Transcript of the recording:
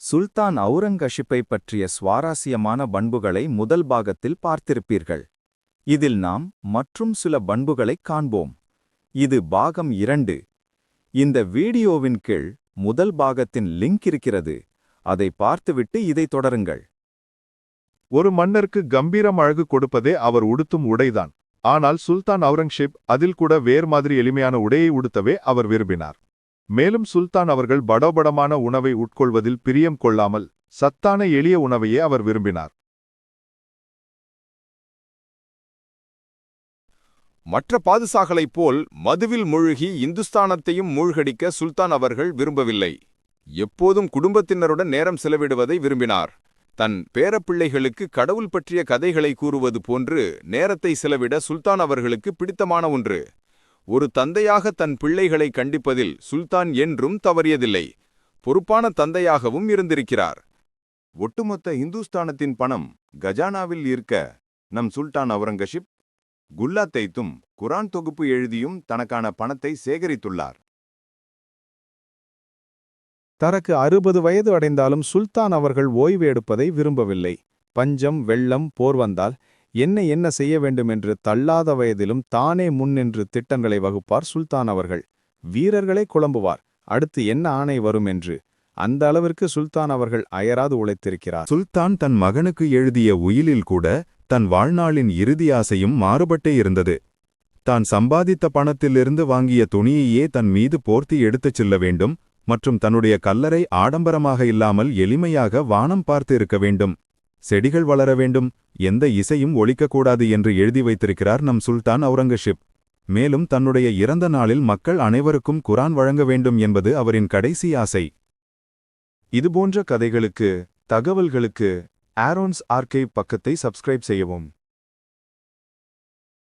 சுல்தான் அவுரங்கஷிப்பை பற்றிய சுவாரஸ்யமான பண்புகளை முதல் பாகத்தில் பார்த்திருப்பீர்கள். இதில் நாம் மற்றும் சில பண்புகளைக் காண்போம். இது பாகம் இரண்டு. இந்த வீடியோவின் கீழ் முதல் பாகத்தின் லிங்க் இருக்கிறது. அதை பார்த்துவிட்டு இதை தொடருங்கள். ஒரு மன்னருக்கு கம்பீரம் அழகு கொடுப்பதே அவர் உடுத்தும் உடைதான். ஆனால் சுல்தான் அவுரங்கசீப் அதில் கூட வேறு மாதிரி எளிமையான உடையை உடுத்தவே அவர் விரும்பினார். மேலும் சுல்தான் அவர்கள் படோபடமான உணவை உட்கொள்வதில் பிரியம் கொள்ளாமல் சத்தான எளிய உணவையே அவர் விரும்பினார். மற்ற பாதுசாக்களைப் போல் மதுவில் மூழ்கி இந்துஸ்தானத்தையும் மூழ்கடிக்க சுல்தான் அவர்கள் விரும்பவில்லை. எப்போதும் குடும்பத்தினருடன் நேரம் செலவிடுவதை விரும்பினார். தன் பேரப்பிள்ளைகளுக்கு கடவுள் பற்றிய கதைகளை கூறுவது போன்று நேரத்தை செலவிட சுல்தான் அவர்களுக்கு பிடித்தமான ஒன்று. ஒரு தந்தையாக தன் பிள்ளைகளை கண்டிப்பதில் சுல்தான் என்றும் தவறியதில்லை. பொறுப்பான தந்தையாகவும் இருந்திருக்கிறார். ஒட்டுமொத்த இந்துஸ்தானத்தின் பணம் கஜானாவில் இருக்க நம் சுல்தான் அவுரங்கசீப் குல்லா தைத்தும் குரான் தொகுப்பு எழுதியும் தனக்கான பணத்தை சேகரித்துள்ளார். தனக்கு அறுபது வயது அடைந்தாலும் சுல்தான் அவர்கள் ஓய்வு எடுப்பதை விரும்பவில்லை. பஞ்சம் வெள்ளம் போர் வந்தால் என்ன என்ன செய்ய வேண்டுமென்று தள்ளாத வயதிலும் தானே முன்னின்று திட்டங்களை வகுப்பார் சுல்தான் அவர்கள். வீரர்களே குழம்புவார். அடுத்து என்ன ஆணை வரும் என்று. அந்த அளவிற்கு சுல்தான் அவர்கள் அயராது உழைத்திருக்கிறார். சுல்தான் தன் மகனுக்கு எழுதிய உயிலில் கூட தன் வாழ்நாளின் இறுதி ஆசையும் மாறுபட்டே இருந்தது. தான் சம்பாதித்த பணத்திலிருந்து வாங்கிய துணியையே தன் மீது போர்த்தி எடுத்துச் செல்ல வேண்டும் மற்றும் தன்னுடைய கல்லறை ஆடம்பரமாக இல்லாமல் எளிமையாக வானம் பார்த்து இருக்க வேண்டும். செடிகள் வளர வேண்டும் எந்த இசையும் ஒழிக்கக்கூடாது என்று எழுதி வைத்திருக்கிறார் நம் சுல்தான் அவுரங்கசீப் மேலும் தன்னுடைய இறந்த நாளில் மக்கள் அனைவருக்கும் குரான் வழங்க வேண்டும் என்பது அவரின் கடைசி ஆசை. இதுபோன்ற கதைகளுக்கு தகவல்களுக்கு ஆரோன்ஸ் ஆர்கைவ் பக்கத்தை சப்ஸ்கிரைப் செய்யவும்.